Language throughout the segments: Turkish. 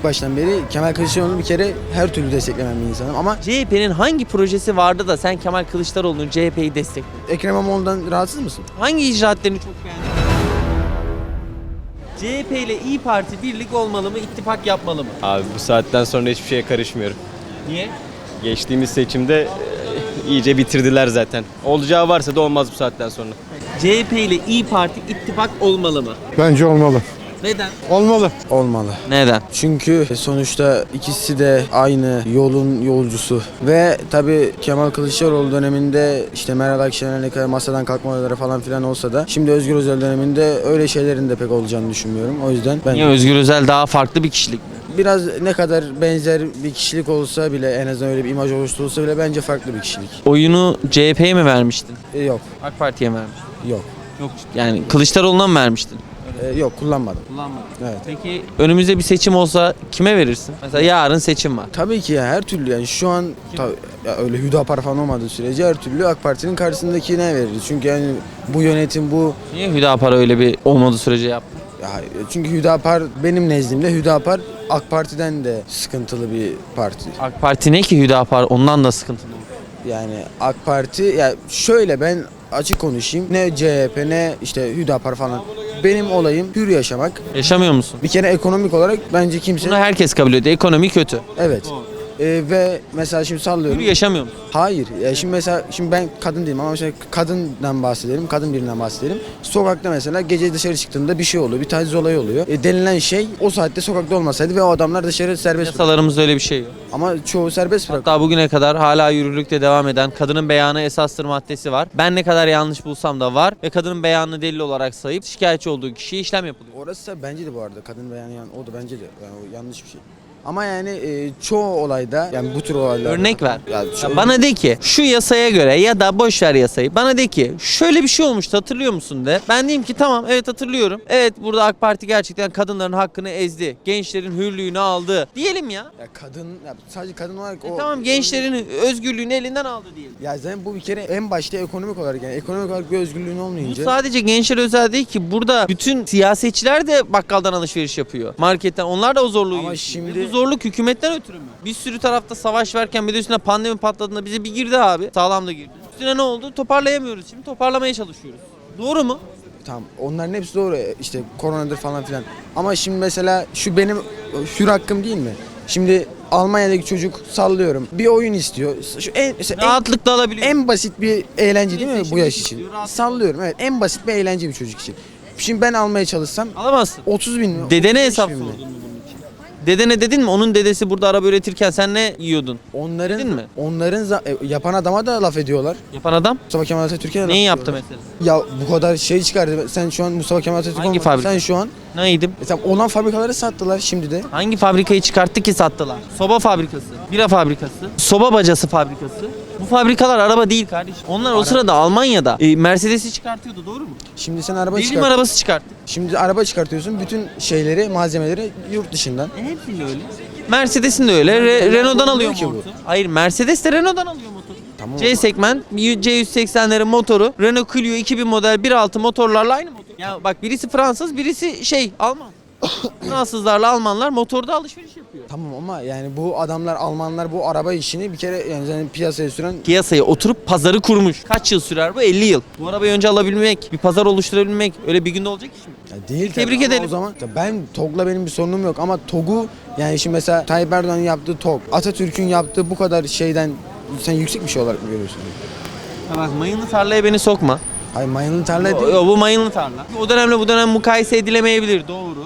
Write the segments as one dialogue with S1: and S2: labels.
S1: ilk baştan beri Kemal Kılıçdaroğlu'nu bir kere her türlü desteklemen bir insanım. Ama
S2: CHP'nin hangi projesi vardı da sen Kemal Kılıçdaroğlu'nun CHP'yi destekledin?
S1: Ekrem İmamoğlu'ndan rahatsız mısın?
S2: Hangi icraatlerini çok beğendin? CHP ile İyi Parti birlik olmalı mı, ittifak yapmalı mı?
S3: Abi bu saatten sonra hiçbir şeye karışmıyorum.
S2: Niye?
S3: Geçtiğimiz seçimde e, iyice bitirdiler zaten. Olacağı varsa da olmaz bu saatten sonra.
S2: CHP ile İyi Parti ittifak olmalı mı?
S4: Bence olmalı.
S2: Neden?
S4: Olmalı.
S1: Olmalı.
S2: Neden?
S1: Çünkü sonuçta ikisi de aynı yolun yolcusu. Ve tabii Kemal Kılıçdaroğlu döneminde işte Meral Akşener ne kadar masadan kalkma olayları falan filan olsa da şimdi Özgür Özel döneminde öyle şeylerin de pek olacağını düşünmüyorum. O yüzden ben
S2: Niye Özgür Özel daha farklı bir kişilik mi?
S1: biraz ne kadar benzer bir kişilik olsa bile en azından öyle bir imaj oluşturulsa bile bence farklı bir kişilik.
S2: Oyunu CHP'ye mi vermiştin?
S1: E, yok,
S2: AK Parti'ye mi vermiştin?
S1: yok.
S2: Yok. Yani Kılıçdaroğlu'na mı vermiştin?
S1: E, yok kullanmadım.
S2: Kullanmadım.
S1: Evet.
S2: Peki önümüzde bir seçim olsa kime verirsin? Mesela yarın seçim var.
S1: Tabii ki ya her türlü yani şu an tabii, ya öyle Hüdapar falan olmadığı sürece her türlü AK Parti'nin karşısındakine veririz. Çünkü yani bu yönetim bu
S2: Niye Hüdapar öyle bir olmadığı sürece yaptı?
S1: ya çünkü Hüdapar benim nezdimde Hüdapar AK Parti'den de sıkıntılı bir parti.
S2: AK Parti ne ki Hüdapar ondan da sıkıntılı.
S1: Yani AK Parti ya şöyle ben açık konuşayım. Ne CHP ne işte Hüdapar falan. Benim olayım hür yaşamak.
S2: Yaşamıyor musun?
S1: Bir kere ekonomik olarak bence kimse
S2: Bunu herkes kabul ediyor. Ekonomi kötü.
S1: evet. Ee, ve mesela şimdi sallıyorum.
S2: Hür yaşamıyor musun?
S1: Hayır. Ya şimdi mesela şimdi ben kadın değilim ama mesela kadından bahsedelim. Kadın birinden bahsedelim. Sokakta mesela gece dışarı çıktığında bir şey oluyor. Bir taciz olayı oluyor. E, denilen şey o saatte sokakta olmasaydı ve o adamlar dışarı serbest bırak.
S2: Yasalarımızda öyle bir şey yok.
S1: Ama çoğu serbest bırak.
S2: Hatta bugüne kadar hala yürürlükte devam eden kadının beyanı esastır maddesi var. Ben ne kadar yanlış bulsam da var ve kadının beyanını delil olarak sayıp şikayetçi olduğu kişiye işlem yapılıyor.
S1: Orası da bence de bu arada kadın beyanı yan, o da bence de yani o yanlış bir şey. Ama yani e, çoğu olayda yani bu tür olaylarda
S2: Örnek ver.
S1: Ya,
S2: Ya
S1: şu-
S2: bana de ki şu yasaya göre ya da boş ver yasayı. Bana de ki şöyle bir şey olmuştu hatırlıyor musun de. Ben diyeyim ki tamam evet hatırlıyorum. Evet burada AK Parti gerçekten kadınların hakkını ezdi. Gençlerin hürlüğünü aldı. Diyelim ya.
S1: ya kadın ya sadece kadın olarak
S2: E
S1: o
S2: tamam gençlerin özgürlüğünü elinden aldı diyelim.
S1: ya zaten bu bir kere en başta ekonomik olarak yani ekonomik olarak bir özgürlüğün
S2: Bu
S1: olmayınca
S2: sadece gençler özel değil ki. Burada bütün siyasetçiler de bakkaldan alışveriş yapıyor. Marketten. Onlar da o zorluğu
S1: Ama şimdi-
S2: Bu zorluk hükümetten ötürü mü? Bir sürü tarafta savaş varken bir de üstüne pandemi patladığında bize bir girdi abi. Sağlam da girdi. Üstüne ne oldu? Toparlayamıyoruz şimdi. Toparlamaya çalışıyoruz. Doğru mu?
S1: Tamam onların hepsi doğru E, işte koronadır falan filan. Ama şimdi mesela şu benim hür hakkım değil mi? Şimdi Almanya'daki çocuk sallıyorum bir oyun istiyor. Şu en, mesela en,
S2: Rahatlıkla alabiliyor.
S1: en basit bir eğlence değil mi bu yaş için?
S2: istiyor,
S1: Sallıyorum evet en basit bir eğlence bir çocuk için. Şimdi ben almaya çalışsam
S2: Alamazsın.
S1: 30 bin mi?
S2: Dedene
S1: 35
S2: hesap sordun mu? Dedene dedin mi? Onun dedesi burada araba üretirken sen ne yiyordun?
S1: Onların
S2: Dedin mi?
S1: onların za- e, yapan adama da laf ediyorlar.
S2: Yapan adam
S1: Mustafa Kemal Atatürk'e de laf
S2: neyi yaptı
S1: ediyorlar.
S2: mesela?
S1: Ya bu kadar şey çıkardı. Sen şu an Mustafa Kemal Atatürk
S2: Hangi fabrika?
S1: Sen şu an
S2: Neydim?
S1: e, olan fabrikaları sattılar şimdi de.
S2: Hangi fabrikayı çıkarttı ki sattılar? Soba fabrikası, bira fabrikası, soba bacası fabrikası. Bu fabrikalar araba değil kardeşim. Onlar o sırada Almanya'da e, Mercedes'i çıkartıyordu doğru mu?
S1: Şimdi sen araba
S2: Devrim
S1: çıkart.
S2: arabası çıkarttı.
S1: Şimdi araba çıkartıyorsun. Bütün şeyleri, malzemeleri yurt dışından.
S2: E hepsinde öyle. Mercedes'in de öyle. Re- Renault'dan alıyor
S1: ki bu.
S2: motoru. Hayır Mercedes de Renault'dan alıyor motoru.
S1: Tamam.
S2: C segment C180'lerin motoru Renault Clio 2000 model 1.6 motorlarla aynı motor. Ya bak birisi Fransız birisi şey Alman. Fransızlarla Almanlar motorda alışveriş yapıyor.
S1: Tamam ama yani bu adamlar Almanlar bu araba işini bir kere yani zaten piyasaya süren
S2: piyasaya oturup pazarı kurmuş. Kaç yıl sürer bu? 50 yıl. Bu arabayı önce alabilmek, bir pazar oluşturabilmek öyle bir günde olacak iş mi?
S1: Ya değil
S2: Tebrik
S1: tabii ama
S2: edelim.
S1: O zaman Ya ben TOG'la benim bir sorunum yok ama TOG'u yani şimdi mesela Tayyip Erdoğan'ın yaptığı TOG, Atatürk'ün yaptığı bu kadar şeyden sen yüksek bir şey olarak mı görüyorsun?
S2: Ya bak mayınlı tarlaya beni sokma.
S1: Hayır mayınlı tarla
S2: O,
S1: değil.
S2: o, bu mayınlı tarla. O dönemle bu dönem mukayese edilemeyebilir doğru.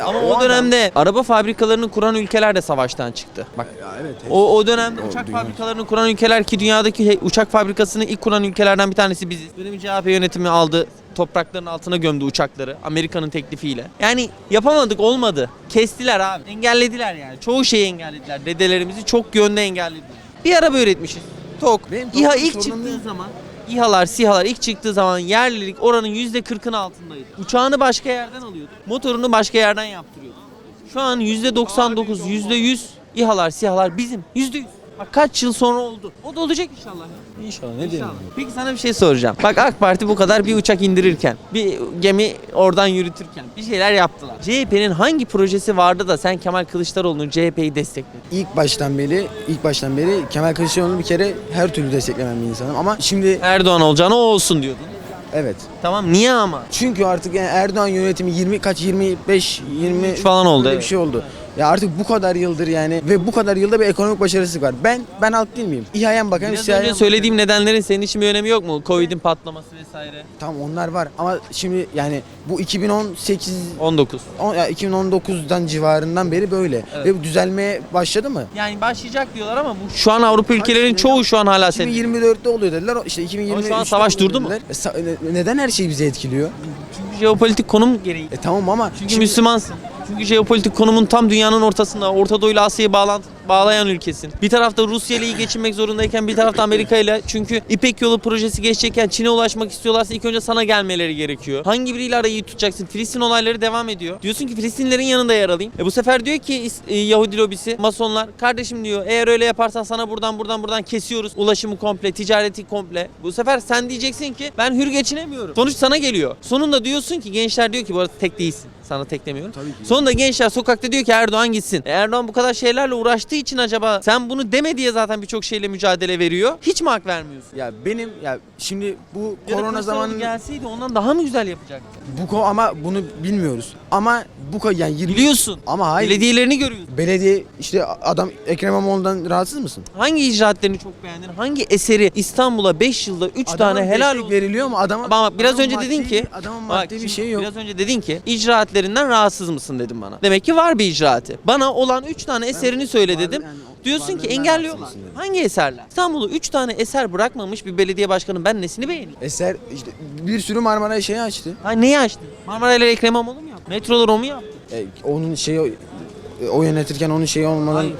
S2: Ama
S1: o
S2: dönemde araba fabrikalarını kuran ülkeler de savaştan çıktı. Bak
S1: evet.
S2: o, o dönemde uçak fabrikalarını kuran ülkeler ki dünyadaki he- uçak fabrikasını ilk kuran ülkelerden bir tanesi biziz. Dönemi CHP yönetimi aldı. Toprakların altına gömdü uçakları Amerika'nın teklifiyle. Yani yapamadık olmadı. Kestiler abi. Engellediler yani. Çoğu şeyi engellediler. Dedelerimizi çok yönde engellediler. Bir araba üretmişiz. Tok.
S1: Benim
S2: İHA ilk
S1: sorunum
S2: çıktığı
S1: değil.
S2: zaman İHA'lar, SİHA'lar ilk çıktığı zaman yerlilik oranın %40'ın altındaydı. Uçağını başka yerden alıyordu. Motorunu başka yerden yaptırıyordu. Şu an %99, %100 İHA'lar, SİHA'lar bizim. %100. Kaç yıl sonra oldu. O da olacak inşallah. ya.
S1: İnşallah ne diyelim.
S2: Peki sana bir şey soracağım. Bak AK Parti bu kadar bir uçak indirirken, bir gemi oradan yürütürken bir şeyler yaptılar. CHP'nin hangi projesi vardı da sen Kemal Kılıçdaroğlu'nun CHP'yi destekledin?
S1: İlk baştan beri, ilk baştan beri Kemal Kılıçdaroğlu'nu bir kere her türlü desteklemen bir insanım ama şimdi
S2: Erdoğan olacağına o olsun diyordun.
S1: evet.
S2: Tamam niye ama?
S1: Çünkü artık yani Erdoğan yönetimi 20 kaç 25 20
S2: falan oldu,
S1: öyle
S2: evet.
S1: bir şey oldu. Ya artık bu kadar yıldır yani ve bu kadar yılda bir ekonomik başarısı var. Ben ben halk değil miyim? İHA'ya bakarım,
S2: Biraz önce söylediğim nedenlerin senin için bir önemi yok mu? Covid'in patlaması vesaire.
S1: Tamam onlar var ama şimdi yani bu 2018
S2: 19.
S1: on- ya 2019'dan civarından beri böyle
S2: Evet.
S1: ve bu düzelmeye başladı mı?
S2: Yani başlayacak diyorlar ama bu şu an Avrupa ülkelerinin çoğu şu an hala senin.
S1: 2024'te oluyor dediler. İşte 2023'te
S2: Ama şu an savaş
S1: oluyor
S2: durdu mu?
S1: dediler. E, sa- ne- neden her şey bizi etkiliyor?
S2: Çünkü jeopolitik konum gereği.
S1: E tamam ama
S2: Çünkü
S1: şimdi-
S2: Müslümansın. Çünkü jeopolitik konumun tam dünyanın ortasında, Orta Doğu ile Asya'yı bağlayan ülkesin. Bir tarafta Rusya ile iyi geçinmek zorundayken bir tarafta Amerika ile çünkü İpek Yolu projesi geçecekken Çin'e ulaşmak istiyorlarsa ilk önce sana gelmeleri gerekiyor. Hangi biriyle arayı tutacaksın? Filistin olayları devam ediyor. Diyorsun ki Filistinlerin yanında yer alayım. E bu sefer diyor ki e, Yahudi lobisi, Masonlar kardeşim diyor eğer öyle yaparsan sana buradan buradan buradan kesiyoruz. Ulaşımı komple, ticareti komple. Bu sefer sen diyeceksin ki ben hür geçinemiyorum. Sonuç sana geliyor. Sonunda diyorsun ki gençler diyor ki bu arada tek değilsin. Sana tek demiyorum.
S1: Tabii ki.
S2: Sonunda gençler sokakta diyor ki Erdoğan gitsin. E Erdoğan bu kadar şeylerle uğraştığı için acaba sen bunu deme diye zaten birçok şeyle mücadele veriyor. Hiç mi hak vermiyorsun?
S1: ya benim ya şimdi bu
S2: Ya da
S1: korona
S2: Kılıçdaroğlu
S1: zamanı
S2: gelseydi ondan daha mı güzel yapacaktı?
S1: bu ko ama bunu bilmiyoruz. Ama bu ko yani 20
S2: Biliyorsun.
S1: ama hayır.
S2: Belediyelerini görüyorsun.
S1: Belediye işte adam Ekrem İmamoğlu'ndan rahatsız mısın?
S2: Hangi icraatlerini çok beğendin? Hangi eseri İstanbul'a 5 yılda 3
S1: Adama
S2: tane helal
S1: destek
S2: olsun.
S1: veriliyor mu adama?
S2: Ama biraz
S1: adamın
S2: önce
S1: maddi-
S2: dedin ki
S1: adamın
S2: Bak
S1: maddi bir
S2: şimdi
S1: şey yok.
S2: Biraz önce dedin ki icraatlerinden rahatsız mısın dedim bana. Demek ki var bir icraatı. Bana olan 3 tane eserini söyle dedim. Diyorsun ki engelliyorlar. Hangi eserler? İstanbul'u 3 tane eser bırakmamış bir belediye başkanı ben nesini beğeneyim?
S1: Eser işte bir sürü Marmara şeyi açtı.
S2: Ha neyi açtı? Marmara ile Ekrem İmamoğlu mu yaptı? Metroları o mu yaptı?
S1: E, onun şeyi o yönetirken onun şeyi olmadan
S2: Hayır.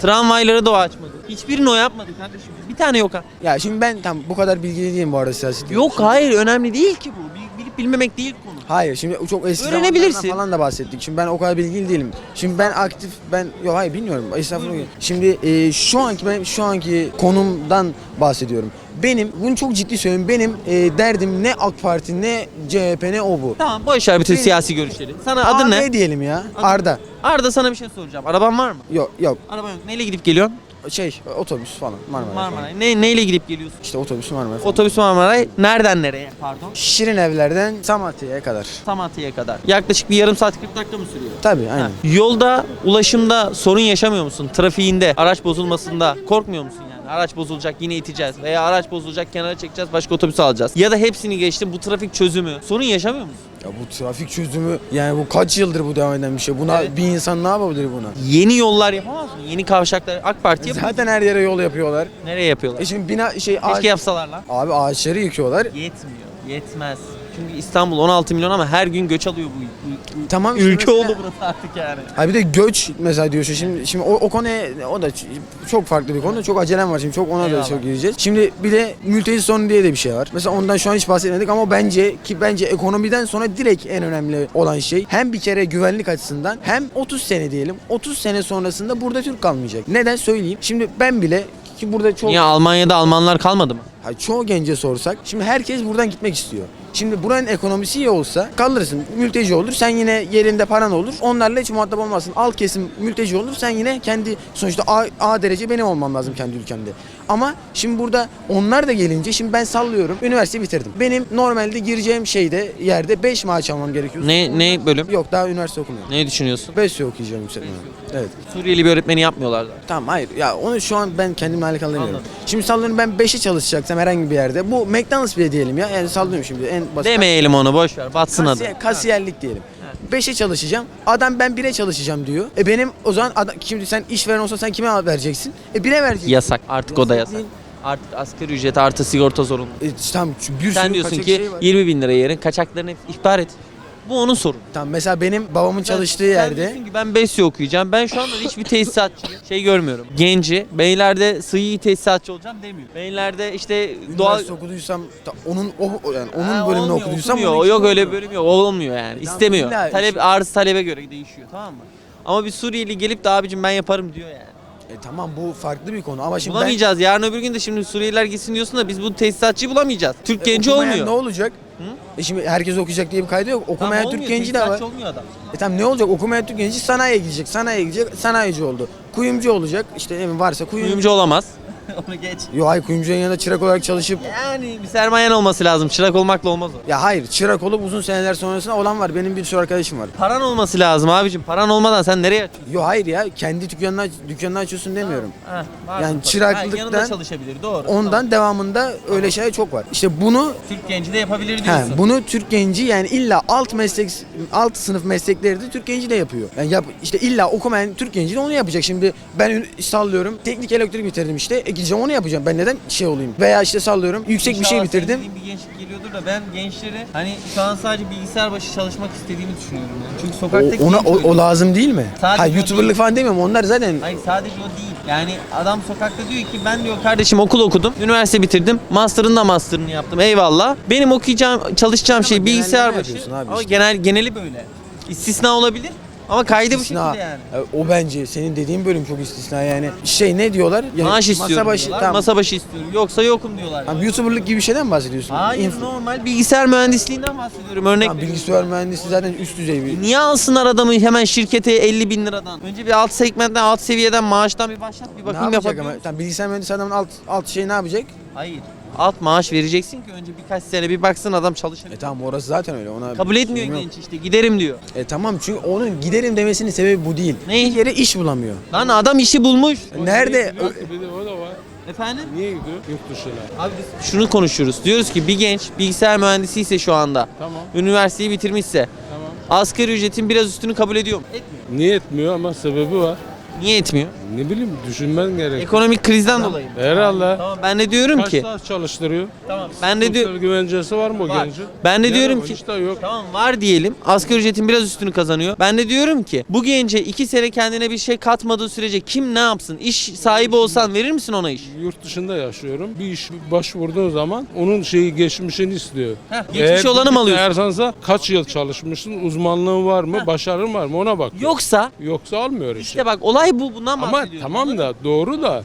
S2: Tramvayları da o açmadı. Hiçbirini o yapmadı kardeşim. Bir tane yok ha.
S1: ya şimdi ben tam bu kadar bilgili değilim bu arada siyaset.
S2: Yok hayır önemli değil ki bu. Bil- Bilip bilmemek değil.
S1: Hayır şimdi çok eski
S2: Öğrenebilirsin.
S1: zamanlardan falan da bahsettik. Şimdi ben o kadar bilgili değilim. Şimdi ben aktif ben yok hayır bilmiyorum. Estağfurullah. Şimdi e, şu anki ben şu anki konumdan bahsediyorum. Benim bunu çok ciddi söylüyorum. Benim e, derdim ne AK Parti ne CHP ne o bu.
S2: Tamam boş ver bütün
S1: Benim-
S2: siyasi görüşleri. Sana adın
S1: Aa,
S2: ne?
S1: diyelim ya? Arda.
S2: Arda sana bir şey soracağım. Araban var mı?
S1: Yok yok
S2: Araban yok. Neyle gidip geliyorsun?
S1: Şey otobüs falan Marmara.
S2: Marmaray. Ne, neyle gidip geliyorsun?
S1: İşte otobüs Marmara. falan.
S2: Otobüs Marmaray. Nereden nereye? Pardon.
S1: Şirin evlerden Samatya'ya kadar.
S2: Samatya'ya kadar. Yaklaşık bir yarım saat 40 dakika mı sürüyor?
S1: Tabii aynen.
S2: Yolda, ulaşımda sorun yaşamıyor musun? Trafiğinde, araç bozulmasında korkmuyor musun yani? Araç bozulacak yine iteceğiz veya araç bozulacak kenara çekeceğiz başka otobüs alacağız. Ya da hepsini geçtim bu trafik çözümü. Sorun yaşamıyor musun?
S1: Ya bu trafik çözümü yani bu kaç yıldır bu devam eden bir şey. Buna
S2: Evet.
S1: bir insan ne yapabilir buna?
S2: Yeni yollar yapamaz mı? Yeni kavşaklar AK Parti yapıyor.
S1: Zaten her yere yol yapıyorlar.
S2: Nereye yapıyorlar?
S1: E şimdi bina şey ağaç,
S2: Keşke yapsalar lan.
S1: abi ağaçları yıkıyorlar.
S2: Yetmiyor. Yetmez. Çünkü İstanbul 16 milyon ama her gün göç alıyor bu,
S1: Tamam işte
S2: ülke
S1: mesela-
S2: oldu burası artık yani.
S1: Ha bir de göç mesela diyorsun şimdi şimdi o, o konuya o da ç- çok farklı bir konu. Çok acelem var şimdi çok ona
S2: Eyvallah.
S1: da çok gireceğiz. Şimdi bir de mülteci sorunu diye de bir şey var. Mesela ondan şu an hiç bahsetmedik ama bence ki bence ekonomiden sonra direkt en önemli olan şey hem bir kere güvenlik açısından hem 30 sene diyelim 30 sene sonrasında burada Türk kalmayacak. Neden söyleyeyim? Şimdi ben bile ki burada çok
S2: Niye Almanya'da Almanlar kalmadı mı?
S1: Çoğu gence sorsak şimdi herkes buradan gitmek istiyor. Şimdi buranın ekonomisi iyi olsa kalırsın mülteci olur sen yine yerinde paran olur onlarla hiç muhatap olmazsın. Alt kesim mülteci olur sen yine kendi sonuçta A, A derece benim olmam lazım kendi ülkemde. Ama şimdi burada onlar da gelince şimdi ben sallıyorum üniversite bitirdim. Benim normalde gireceğim şeyde yerde 5 maaş almam gerekiyor.
S2: Ne ne bölüm?
S1: Yok daha üniversite okumuyorum.
S2: Ne düşünüyorsun?
S1: 5 okuyacağım yükseltme. Evet.
S2: Suriyeli bir öğretmeni yapmıyorlar da.
S1: Tamam hayır ya onu şu an ben kendimle alakalı demiyorum.
S2: Anladım.
S1: Şimdi sallıyorum ben 5'e çalışacaksam herhangi bir yerde bu McDonald's bile diyelim ya yani sallıyorum şimdi en basit.
S2: Demeyelim onu boş ver. Batsın adı.
S1: Kasiyer, kasiyerlik diyelim. 5'e çalışacağım. Adam ben 1'e çalışacağım diyor. E benim o zaman adam, şimdi sen işveren olsa sen kime vereceksin? E 1'e vereceksin.
S2: Yasak. Artık o da
S1: Yasak.
S2: Artık asgari ücret artı sigorta zorunlu.
S1: E, tamam bir
S2: Sen
S1: sürü
S2: diyorsun
S1: kaçak
S2: ki
S1: şey var.
S2: 20 bin lira yerin kaçaklarını ihbar et. Bu onun sorunu.
S1: Tamam mesela benim babamın çalıştığı
S2: Sen
S1: yerde
S2: diyorsun ki ben BES'i okuyacağım. Ben şu anda hiçbir tesisatçı şey görmüyorum. Genci, beylerde sıhhi tesisatçı olacağım demiyor. Beylerde işte doğal...
S1: üniversite okuduysam ta- onun o o- yani onun
S2: Ha,
S1: bölümünü
S2: olmuyor,
S1: okuduysam
S2: okumuyor. Yok öyle bölüm yok. Olmuyor yani.
S1: Tamam,
S2: İstemiyor.
S1: illa
S2: Talep
S1: işte.
S2: arz talebe göre değişiyor tamam mı? Ama bir Suriyeli gelip de abicim ben yaparım diyor yani.
S1: E tamam bu farklı bir konu ama şimdi ben-
S2: Bulamayacağız. Yarın öbür gün de şimdi Suriyeliler gitsin diyorsun da biz bu tesisatçıyı bulamayacağız. Türk genci
S1: E, okumayan
S2: olmuyor.
S1: ne olacak? E şimdi herkes okuyacak diye bir kaydı yok. Okumayan
S2: Tamam,
S1: Türk
S2: olmuyor,
S1: genci de var.
S2: olmuyor adam.
S1: E tamam ne olacak? Okumayan Türk genci sanayiye gidecek. Sanayiye gidecek. Sanayici oldu. Kuyumcu olacak. İşte varsa kuyumcu.
S2: Kuyumcu olamaz. Onu geç.
S1: Yo hayır kuyumcunun yanında çırak olarak çalışıp
S2: Yani bir sermayen olması lazım. Çırak olmakla olmaz o.
S1: ya hayır çırak olup uzun seneler sonrasında olan var. Benim bir sürü arkadaşım var.
S2: Paran olması lazım abicim. Paran olmadan sen nereye açıyorsun?
S1: Yo hayır ya kendi dükkanını aç- dükkanını açıyorsun demiyorum.
S2: Ha,
S1: Yani çıraklıktan-
S2: Ha, yanında çalışabilir doğru.
S1: Ondan
S2: Tamam.
S1: devamında öyle şeyler çok var. İşte bunu
S2: Türk genci de yapabilir
S1: He,
S2: diyorsun.
S1: bunu Türk genci yani illa alt meslek alt sınıf meslekleri de Türk genci de yapıyor. Yani yap, işte illa okumayan Türk genci de onu yapacak. Şimdi ben ün- sallıyorum teknik elektrik bitirdim işte. E gideceğim onu yapacağım. Ben neden şey olayım? Veya işte sallıyorum yüksek bir şey
S2: İnşallah
S1: bitirdim.
S2: bir gençlik geliyordur da ben gençleri hani şu an sadece bilgisayar başı çalışmak istediğimi düşünüyorum yani. Çünkü sokaktaki
S1: O, ona o, o lazım değil mi?
S2: Sadece
S1: ha YouTuber'lık
S2: değil.
S1: falan demiyorum. Onlar zaten
S2: Hayır sadece o değil. Yani adam sokakta diyor ki ben diyor kardeşim okul okudum, üniversite bitirdim, master'ın da master'ını yaptım eyvallah. Benim okuyacağım, çalışacağım şey bilgisayar başı.
S1: abi
S2: Ama
S1: işte.
S2: genel geneli böyle. İstisna olabilir ama kaydı bu
S1: istisna.
S2: şekilde yani.
S1: E, O bence senin dediğin bölüm çok istisna yani. Şey ne diyorlar? Yani
S2: Maaş istiyorum
S1: Masa başı,
S2: diyorlar,
S1: tamam.
S2: masa başı istiyorum. Yoksa yokum diyorlar.
S1: Tamam, YouTuber'lık gibi bir şeyden bahsediyorsun.
S2: Hayır
S1: Inf-
S2: normal bilgisayar mühendisliğinden bahsediyorum örnek
S1: Tamam,
S2: veriyorum.
S1: bilgisayar mühendisi zaten üst düzey bir.
S2: Niye alsınlar adamı hemen şirkete 50 bin liradan? Önce bir alt segmentten, alt seviyeden maaştan bir başlat bir
S1: Ne
S2: bakayım
S1: yapacak
S2: yapabiliyor
S1: ama?
S2: musun?
S1: Tamam, bilgisayar mühendisi adamın alt alt şey ne yapacak?
S2: Hayır. Alt maaş vereceksin ki önce birkaç sene bir baksın adam çalışır.
S1: E tamam orası zaten öyle. Ona
S2: Kabul
S1: bir
S2: etmiyor
S1: yok.
S2: genç işte giderim diyor.
S1: E tamam çünkü onun giderim demesinin sebebi bu değil.
S2: Ne?
S1: Bir kere iş bulamıyor.
S2: Lan adam işi bulmuş.
S1: Nerede?
S4: Gidiyor ki bir de o da var.
S2: Efendim?
S4: Niye gidiyor? Yurt dışına.
S2: Abi biz şunu konuşuyoruz. Diyoruz ki bir genç bilgisayar mühendisi ise şu anda
S4: Tamam.
S2: üniversiteyi bitirmişse
S4: Tamam.
S2: asgari ücretin biraz üstünü kabul ediyor mu? Etmiyor.
S4: Niye etmiyor ama sebebi var.
S2: Niye etmiyor?
S4: Ne bileyim düşünmen gerek.
S2: Ekonomik krizden dolayı mı?
S4: Herhalde.
S2: Tamam ben de diyorum
S4: Kaç
S2: ki
S4: saat çalıştırıyor?
S2: tamam ben de diyor
S4: Sosyal güvencesi var mı o
S2: Var.
S4: gencin?
S2: Ben de
S4: Yani
S2: diyorum
S4: o
S2: ki
S4: işte yok.
S2: Tamam var diyelim. Asgari ücretin biraz üstünü kazanıyor. Ben de diyorum ki bu gence iki sene kendine bir şey katmadığı sürece kim ne yapsın? İş sahibi olsan verir misin ona iş?
S4: Yurt dışında yaşıyorum. Bir iş başvurduğu zaman onun şeyi geçmişini istiyor.
S2: Heh, geçmiş olanı mı alıyorsun?
S4: Ersansa kaç yıl çalışmışsın, uzmanlığın var mı, başarın var mı ona bak.
S2: Yoksa
S4: Yoksa almıyor işi.
S2: işte bak olay bu bundan
S4: Ama
S2: bahsediyorum.
S4: tamam da doğru da